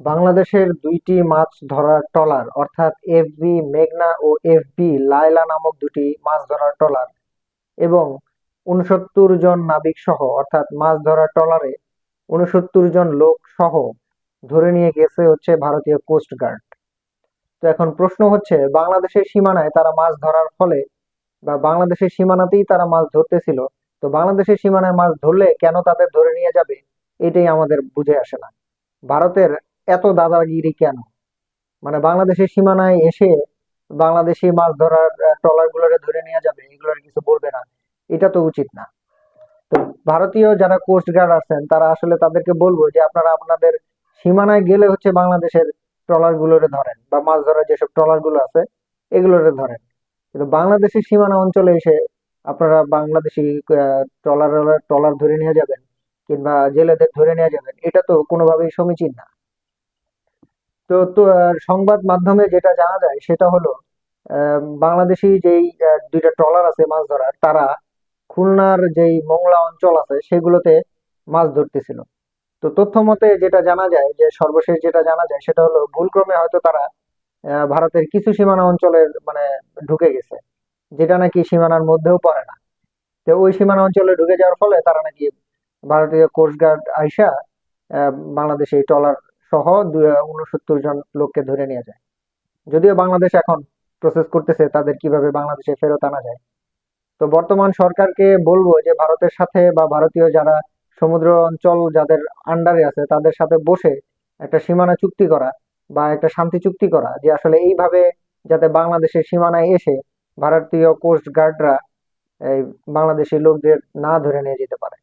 বাংলাদেশের দুইটি মাছ ধরার ট্রলার, অর্থাৎ এফবি মেঘনা ও এফবি লায়লা নামক দুটি মাছ ধরার ট্রলার এবং উনসত্তর জন নাবিক সহ, অর্থাৎ মাছ ধরার ট্রলারে উনসত্তর জন লোক সহ ধরে নিয়ে গেছে হচ্ছে ভারতীয় কোস্ট গার্ড। তো এখন প্রশ্ন হচ্ছে, বাংলাদেশের সীমানায় তারা মাছ ধরার ফলে বা বাংলাদেশের সীমানাতেই তারা মাছ ধরতেছিল, তো বাংলাদেশের সীমানায় মাছ ধরলে কেন তাদের ধরে নিয়ে যাবে? এটাই আমাদের বুঝে আসে না। ভারতের এত দাদাগিরি কেন? মানে বাংলাদেশের সীমানায় এসে বাংলাদেশি মাছ ধরার ট্রলার গুলোরে ধরে নিয়ে যাবে এগুলোর কিছু বলবে না। এটা তো উচিত না। তো ভারতীয় যারা কোস্ট গার্ড আছেন, তারা আসলে তাদেরকে বলব যে আপনারা আপনাদের সীমানায় গেলে হচ্ছে বাংলাদেশের ট্রলার গুলোরে ধরেন, বা মাছ ধরার যেসব ট্রলারগুলো আছে, এগুলোরে ধরেন। কিন্তু বাংলাদেশের সীমানা অঞ্চলে এসে আপনারা বাংলাদেশি ট্রলার ট্রলার ধরে নিয়ে যাবেন, কিংবা জেলেদের ধরে নিয়ে যাবেন, এটা তো কোনোভাবেই সমীচীন না। তো তো সংবাদ মাধ্যমে যেটা জানা যায় সেটা হলো বাংলাদেশি যেই দুইটা ট্রলার আছে মাছ ধরার, তারা খুলনার যেই মোংলা অঞ্চল আছে সেগুলোতে মাছ ধরতেছিল। তো তথ্য মতে যেটা জানা যায় যে, সর্বশেষ যেটা জানা যায় সেটা হলো ভুলক্রমে হয়তো তারা ভারতের কিছু সীমানা অঞ্চলের মানে ঢুকে গেছে, যেটা নাকি সীমানার মধ্যেও পড়ে না। তো ওই সীমানা অঞ্চলে ঢুকে যাওয়ার ফলে তারা নাকি ভারতীয় কোস্ট গার্ড আইসা বাংলাদেশে ট্রলার সহ উনসত্তর জন লোককে ধরে নিয়ে যায়। যদিও বাংলাদেশ এখন প্রসেস করতেছে তাদের কীভাবে বাংলাদেশে ফেরত আনা যায়। তো বর্তমান সরকারকে বলব যে, ভারতের সাথে বা ভারতীয় যারা সমুদ্র অঞ্চল যাদের আন্ডারে আছে, তাদের সাথে বসে একটা সীমানা চুক্তি করা বা একটা শান্তি চুক্তি করা যে, আসলে এইভাবে যাতে বাংলাদেশের সীমানায় এসে ভারতীয় কোস্ট গার্ডরা এই বাংলাদেশি লোকদের না ধরে নিয়ে যেতে পারে।